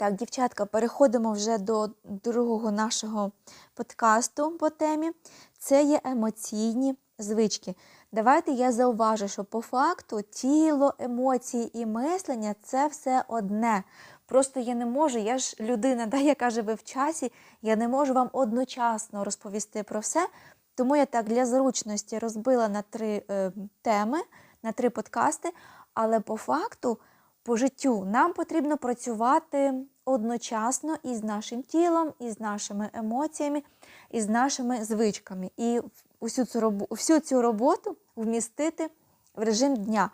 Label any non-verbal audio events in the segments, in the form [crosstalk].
Так, дівчатка, переходимо вже до другого нашого подкасту по темі. Це є емоційні звички. Давайте я зауважу, що по факту тіло, емоції і мислення це все одне. Просто я не можу, я ж людина, [laughs] да, яка живе в часі, я не можу вам одночасно розповісти про все. Тому я так для зручності розбила на три е, теми, на три подкасти. Але по факту, по життю, нам потрібно працювати одночасно із нашим тілом, із нашими емоціями, із нашими звичками. І всю цю, всю цю роботу вмістити в режим дня.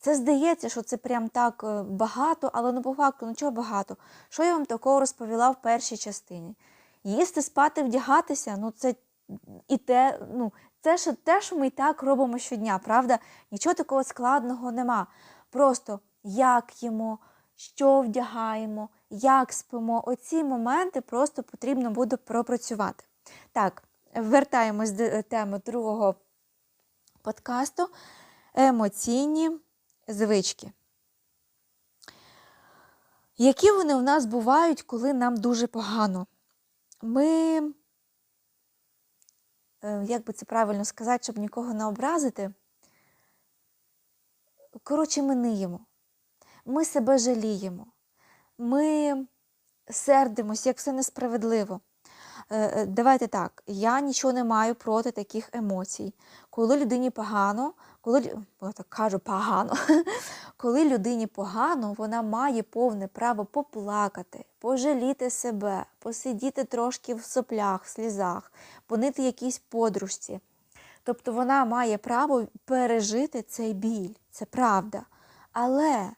Це здається, що це прям так е, багато, але ну по факту, ну чого багато? Що я вам такого розповіла в першій частині? Їсти, спати, вдягатися, ну це і те, ну, це ж те, що ми і так робимо щодня, правда? Нічого такого складного нема. Просто як їмо, що вдягаємо, як спимо. Оці моменти просто потрібно буде пропрацювати. Так, вертаємось до е, теми другого подкасту. Емоційні звички. Які вони у нас бувають, коли нам дуже погано? Ми, е, як би це правильно сказати, щоб нікого не образити, коротше, ми ниємо. Ми себе жаліємо. Ми сердимось, як все несправедливо. Е, е, Давайте так, я нічого не маю проти таких емоцій. Коли людині погано, коли я так кажу погано, [laughs] коли людині погано, вона має повне право поплакати, пожаліти себе, посидіти трошки в соплях, в слізах, понити якійсь подружці. Тобто вона має право пережити цей біль, це правда. Але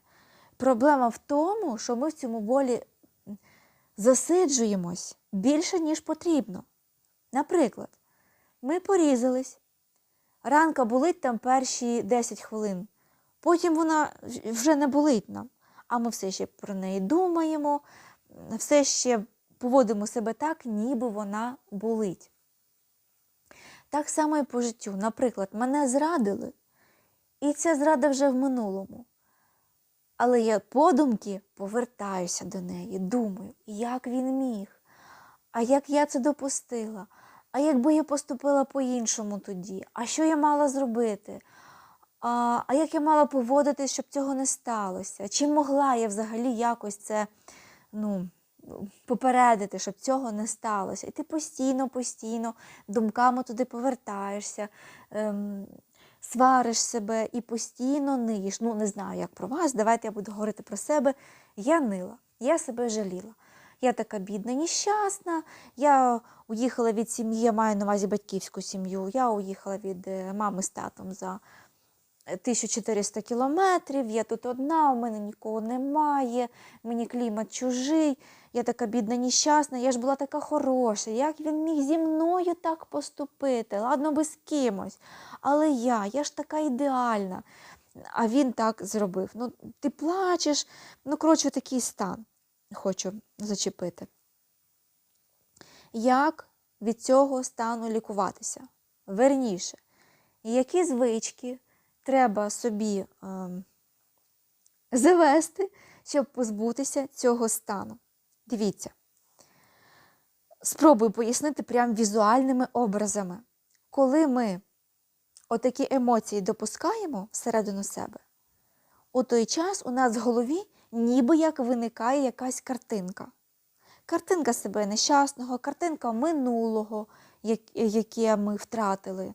проблема в тому, що ми в цьому болі засиджуємось більше, ніж потрібно. Наприклад, ми порізались, ранка болить там перші 10 хвилин, потім вона вже не болить нам, а ми все ще про неї думаємо, все ще поводимо себе так, ніби вона болить. Так само і по життю. Наприклад, мене зрадили, і ця зрада вже в минулому. Але я подумки повертаюся до неї, думаю, як він міг, а як я це допустила, а якби я поступила по-іншому тоді, а що я мала зробити? А, а як я мала поводитись, щоб цього не сталося? Чи могла я взагалі якось це ну, попередити, щоб цього не сталося? І ти постійно, постійно думками туди повертаєшся. Ем, свариш себе і постійно ниєш. Ну, не знаю, як про вас. Давайте я буду говорити про себе. Я нила, я себе жаліла. Я така бідна, нещасна. Я уїхала від сім'ї, я маю на увазі батьківську сім'ю. Я уїхала від е, мами з татом за 1400 кілометрів. Я тут одна, у мене нікого немає, мені клімат чужий. Я така бідна, нещасна, я ж була така хороша. Як він міг зі мною так поступити? Ладно, би з кимось. Але я, я ж така ідеальна. А він так зробив. Ну, ти плачеш, ну, коротше, такий стан хочу зачепити. Як від цього стану лікуватися? Верніше, які звички треба собі ем, завести, щоб позбутися цього стану? Дивіться. Спробую пояснити прям візуальними образами. Коли ми отакі емоції допускаємо всередину себе, у той час у нас в голові ніби як виникає якась картинка. Картинка себе нещасного, картинка минулого, яке ми втратили.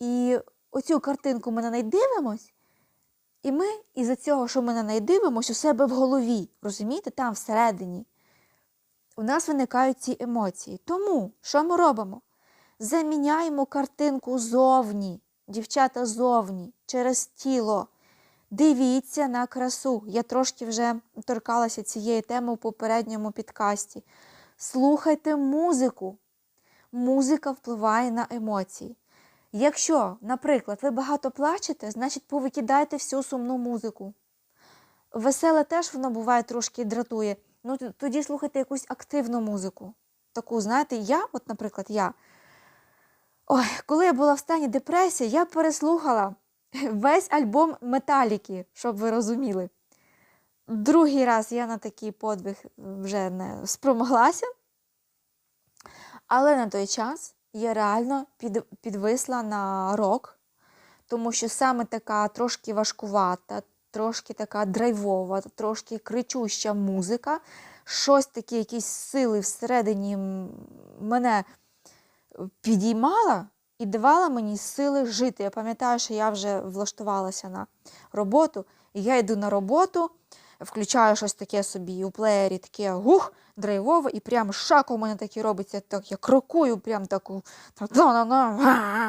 І оцю картинку ми на неї дивимось, і ми із-за цього, що ми на неї дивимось, у себе в голові, розумієте, там всередині, у нас виникають ці емоції. Тому що ми робимо? Заміняємо картинку зовні, дівчата зовні, через тіло. Дивіться на красу. Я трошки вже торкалася цієї теми у попередньому підкасті. Слухайте музику. Музика впливає на емоції. Якщо, наприклад, ви багато плачете, значить повикидайте всю сумну музику. Веселе теж воно буває трошки дратує. Ну тоді слухайте якусь активну музику. Таку, знаєте, я, от, наприклад, я. Ой, коли я була в стані депресії, я переслухала [laughs] весь альбом Металіки, щоб ви розуміли. другий раз я на такий подвиг вже не спромоглася. Але на той час я реально під, підвисла на рок, тому що саме така трошки важкувата, трошки така драйвова, трошки кричуща музика, щось таке, якісь сили всередині мене підіймала і давала мені сили жити. Я пам'ятаю, що я вже влаштувалася на роботу, і я йду на роботу, включаю щось таке собі у плеєрі, таке гух, драйвове, і прям шаг у мене такий робиться, так я крокую, прям таку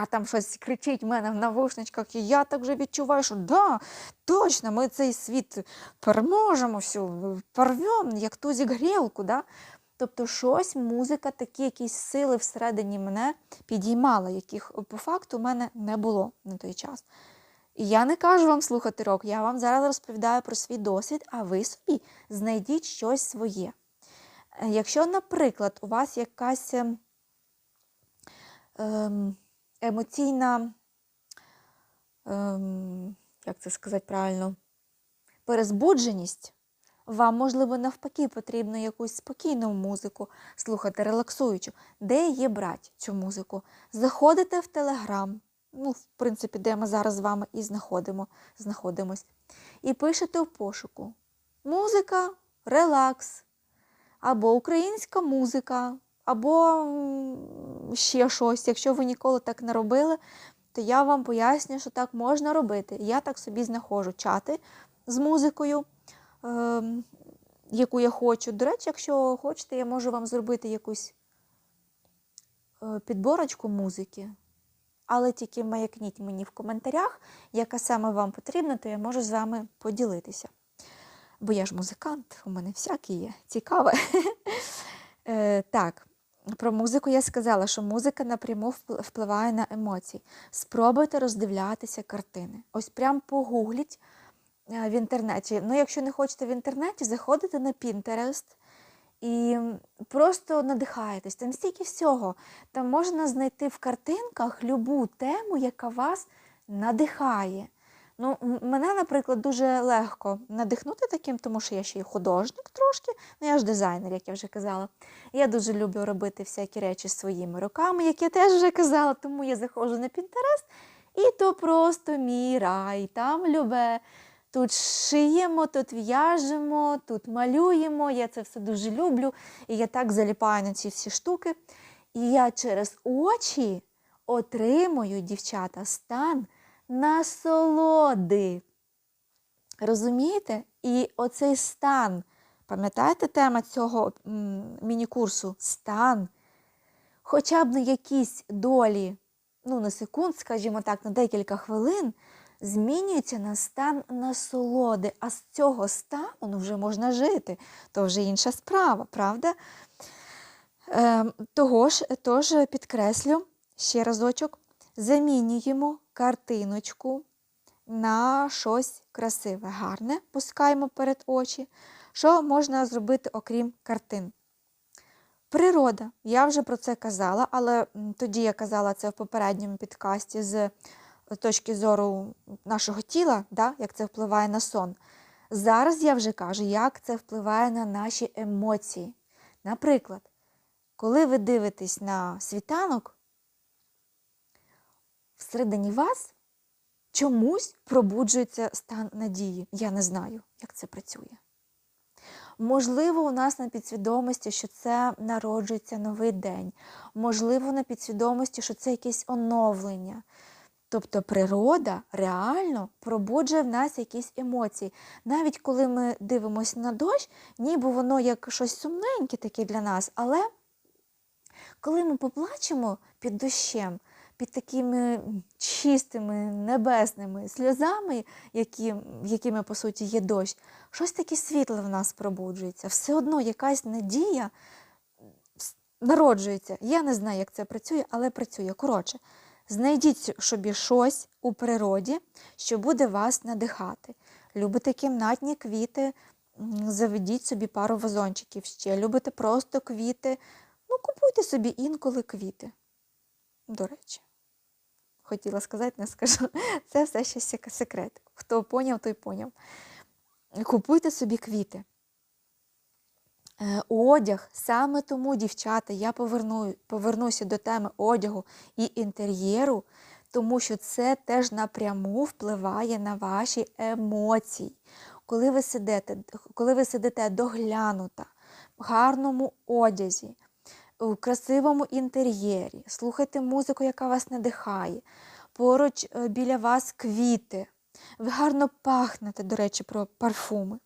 там щось кричить в мене в навушничках, і я так вже відчуваю, що да, точно, ми цей світ переможемо, всю, порвемо, як тузік грілку. Да? Тобто щось, музика, такі якісь сили всередині мене підіймала, яких по факту в мене не було на той час. І я не кажу вам слухати рок, я вам зараз розповідаю про свій досвід, а ви собі знайдіть щось своє. Е, Якщо, наприклад, у вас якась ем, ем, емоційна, ем, як це сказати правильно, перезбудженість, вам, можливо, навпаки, потрібно якусь спокійну музику слухати, релаксуючу. Де її брати цю музику? Заходите в Телеграм, ну, в принципі, де ми зараз з вами і знаходимо, знаходимось, і пишете в пошуку музика, релакс, або українська музика, або ще щось. Якщо ви ніколи так не робили, то я вам поясню, що так можна робити. Я так собі знаходжу чати з музикою, ем, яку я хочу. До речі, якщо хочете, я можу вам зробити якусь е, підборочку музики. Але тільки маякніть мені в коментарях, яка саме вам потрібна, то я можу з вами поділитися. Бо я ж музикант, у мене всякі є. Цікаве. [laughs] Е, так, про музику я сказала, що музика напряму впливає на емоції. Спробуйте роздивлятися картини. Ось прям погугліть е, в інтернеті. Ну, якщо не хочете в інтернеті, заходите на Pinterest і просто надихаєтесь. Там стільки всього. Там можна знайти в картинках любу тему, яка вас надихає. Ну, мене, наприклад, дуже легко надихнути таким, тому що я ще й художник трошки, ну я ж дизайнер, як я вже казала. Я дуже люблю робити всякі речі своїми руками, як я теж вже казала, тому я заходжу на Pinterest, і то просто мій рай. Там любе. Тут шиємо, тут в'яжемо, тут малюємо. Я це все дуже люблю. І я так заліпаю на ці всі штуки. І я через очі отримую, дівчата, стан насолоди. Розумієте? І оцей стан, пам'ятаєте тема цього міні-курсу? Стан. Хоча б на якісь долі, ну, на секунд, скажімо так, на декілька хвилин, змінюється на стан насолоди. А з цього стану ну, вже можна жити. То вже інша справа, правда? Ем, того ж, тож підкреслю ще разочок, замінюємо картиночку на щось красиве, гарне, пускаємо перед очі. Що можна зробити, окрім картин? Природа. Я вже про це казала, але тоді я казала це в попередньому підкасті з точки зору нашого тіла, да, як це впливає на сон. Зараз я вже кажу, як це впливає на наші емоції. Наприклад, коли ви дивитесь на світанок, всередині вас чомусь пробуджується стан надії. Я не знаю, як це працює. Можливо, у нас на підсвідомості, що це народжується новий день. Можливо, на підсвідомості, що це якесь оновлення. Тобто природа реально пробуджує в нас якісь емоції. Навіть коли ми дивимося на дощ, ніби воно як щось сумненьке таке для нас, але коли ми поплачемо під дощем, під такими чистими небесними сльозами, які, якими, по суті, є дощ, щось таке світле в нас пробуджується. Все одно якась надія народжується. Я не знаю, як це працює, але працює. Коротше, знайдіть собі щось у природі, що буде вас надихати. Любите кімнатні квіти, заведіть собі пару вазончиків ще. Любите просто квіти. Ну, купуйте собі інколи квіти. До речі, хотіла сказати, не скажу. [laughs] Це все ще секрет. Хто поняв, той поняв. купуйте собі квіти. Е, Одяг саме тому, дівчата, я поверну, повернуся до теми одягу і інтер'єру, тому що це теж напряму впливає на ваші емоції. Коли ви сидите, коли ви сидите доглянута, в гарному одязі, у красивому інтер'єрі, слухайте музику, яка вас надихає, поруч е, біля вас квіти, ви гарно пахнете, до речі, про парфуми.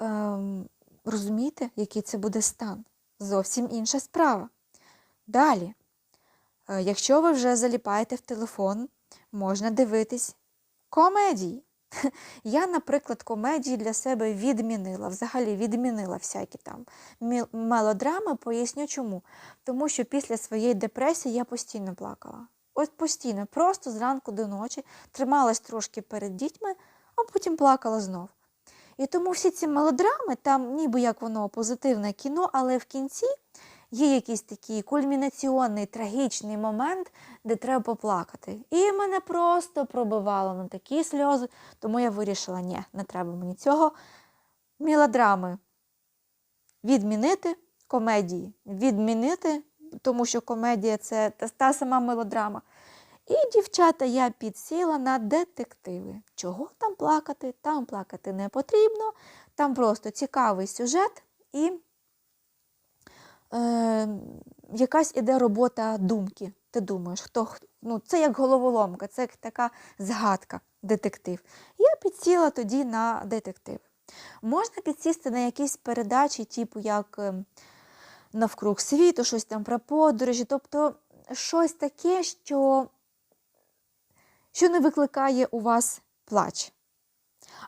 Ем, розумієте, який це буде стан? Зовсім інша справа. Далі, е, якщо ви вже заліпаєте в телефон, можна дивитись комедії. [laughs] Я, наприклад, комедії для себе відмінила, взагалі відмінила всякі там мелодрами, поясню чому. Тому що після своєї депресії я постійно плакала. Ось постійно, просто зранку до ночі, трималась трошки перед дітьми, а потім плакала знов. І тому всі ці мелодрами, там ніби як воно позитивне кіно, але в кінці є якийсь такий кульмінаціонний, трагічний момент, де треба поплакати. І мене просто пробивало на такі сльози, тому я вирішила, ні, не треба мені цього. Мелодрами відмінити, комедії відмінити, тому що комедія це та сама мелодрама. І, дівчата, я підсіла на детективи. Чого там плакати? Там плакати не потрібно. Там просто цікавий сюжет і е, якась іде робота думки. Ти думаєш, хто ну, це як головоломка, це як така згадка, детектив. Я підсіла тоді на детектив. Можна підсісти на якісь передачі, типу як ем, навкруг світу, щось там про подорожі, тобто щось таке, що що не викликає у вас плач.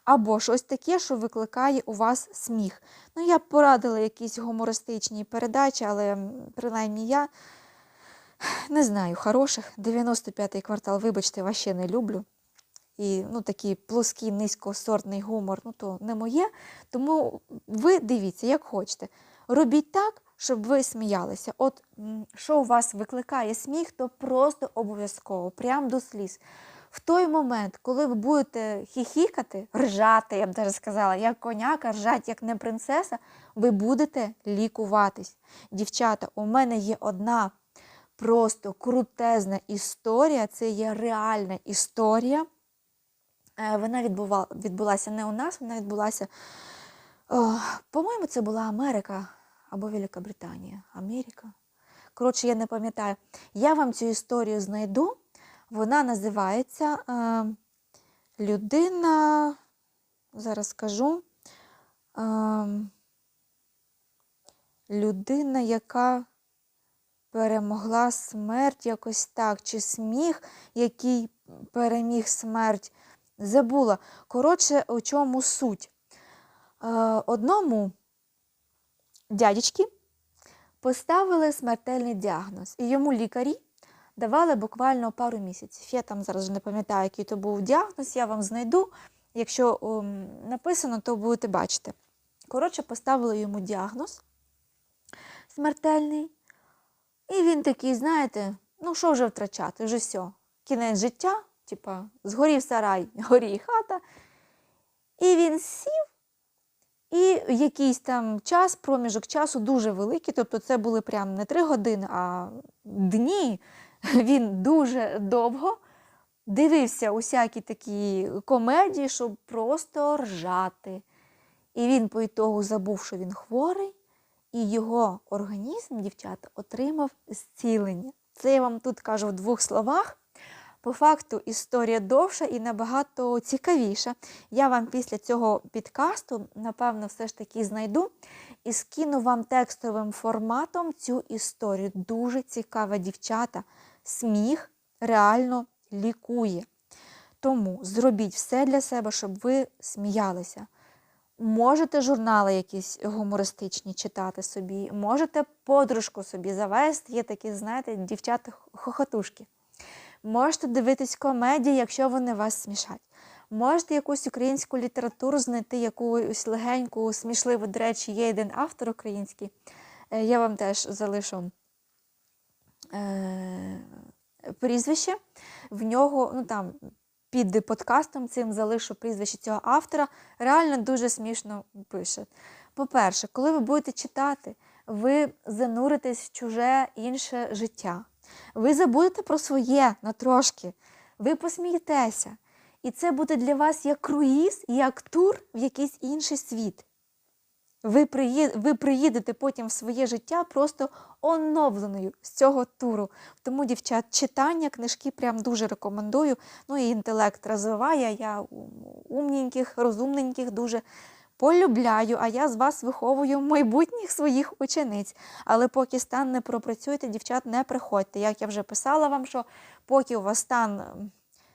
Або щось таке, що викликає у вас сміх. Ну, я б порадила якісь гумористичні передачі, але принаймні я не знаю хороших. 95-й квартал, вибачте, ваще не люблю. І ну, такий плоский, низькосортний гумор, ну то не моє. Тому ви дивіться, як хочете. Робіть так, щоб ви сміялися. От що у вас викликає сміх, то просто обов'язково, прям до сліз. В той момент, коли ви будете хіхікати, ржати, я б навіть сказала, як коняка, ржать, як не принцеса, ви будете лікуватись. Дівчата, у мене є одна просто крутезна історія, це є реальна історія. Е, Вона відбува, відбулася не у нас, вона відбулася, по-моєму, це була Америка або Велика Британія. Америка. Коротше, я не пам'ятаю. Я вам цю історію знайду. Вона називається е, Людина, зараз скажу, е, людина, яка перемогла смерть, якось так, чи сміх, який переміг смерть. Забула. Коротше, у чому суть? Е, одному дядечки поставили смертельний діагноз, і йому лікарі давали буквально пару місяців. Я там зараз не пам'ятаю, який то був діагноз, я вам знайду. Якщо ем, написано, то будете бачити. Коротше, поставили йому діагноз смертельний. І він такий, знаєте, ну що вже втрачати, вже все. Кінець життя, типа, згорів сарай, [laughs] горій хата. І він сів, і якийсь там час, проміжок часу дуже великий, тобто це були прям не три години, а дні. [laughs] Він дуже довго дивився усякі такі комедії, щоб просто ржати. І він по ітогу забув, що він хворий, і його організм, дівчата, отримав зцілення. Це я вам тут кажу в двох словах. По факту історія довша і набагато цікавіша. Я вам після цього підкасту, напевно, все ж таки знайду і скину вам текстовим форматом цю історію. Дуже цікава дівчата. Сміх реально лікує. Тому зробіть все для себе, щоб ви сміялися. Можете журнали якісь гумористичні читати собі, можете подружку собі завести, є такі, знаєте, дівчата-хохотушки. Можете дивитись комедії, якщо вони вас смішать. Можете якусь українську літературу знайти, якусь легеньку, смішливу, до речі, є один автор український. Е, Я вам теж залишу прізвище. В нього, ну там під подкастом цим залишу прізвище цього автора. Реально дуже смішно пише. По-перше, коли ви будете читати, ви зануритесь в чуже інше життя. Ви забудете про своє на трошки, ви посмієтеся. І це буде для вас як круїз, як тур в якийсь інший світ. Ви, ви приїдете потім в своє життя просто оновленою з цього туру. Тому, дівчат, читання книжки прям дуже рекомендую. Ну і інтелект розвиває. Я умненьких, розумненьких дуже полюбляю, а я з вас виховую майбутніх своїх учениць. Але поки стан не пропрацюєте, дівчат, не приходьте. Як я вже писала вам, що поки у вас стан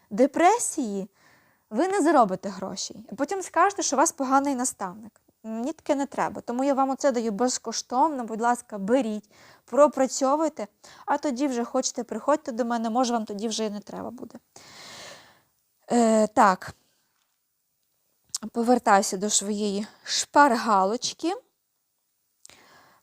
депресії, ви не заробите грошей. Потім скажете, що у вас поганий наставник. Мені таке не треба. Тому я вам оце даю безкоштовно, будь ласка, беріть, пропрацьовуйте, а тоді вже хочете, приходьте до мене, може вам тоді вже і не треба буде. Е, так, повертаюся до своєї шпаргалочки.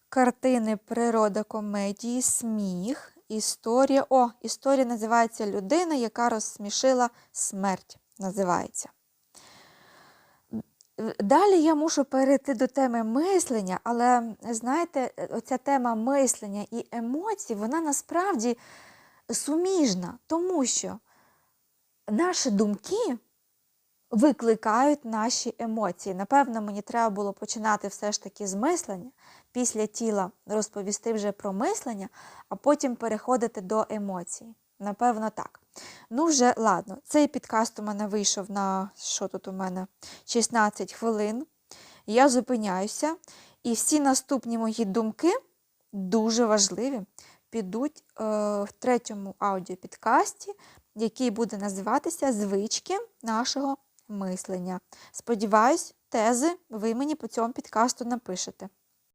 Картини природа комедії, сміх, історія. О, історія називається Людина, яка розсмішила смерть. Називається. Далі я мушу перейти до теми мислення, але знаєте, оця тема мислення і емоцій, вона насправді суміжна, тому що наші думки викликають наші емоції. Напевно, мені треба було починати все ж таки з мислення, після тіла розповісти вже про мислення, а потім переходити до емоцій. Напевно, так. Ну, вже ладно, цей підкаст у мене вийшов на що тут у мене 16 хвилин. Я зупиняюся, і всі наступні мої думки дуже важливі. Підуть е, в третьому аудіопідкасті, який буде називатися Звички нашого мислення. Сподіваюсь, тези ви мені по цьому підкасту напишете.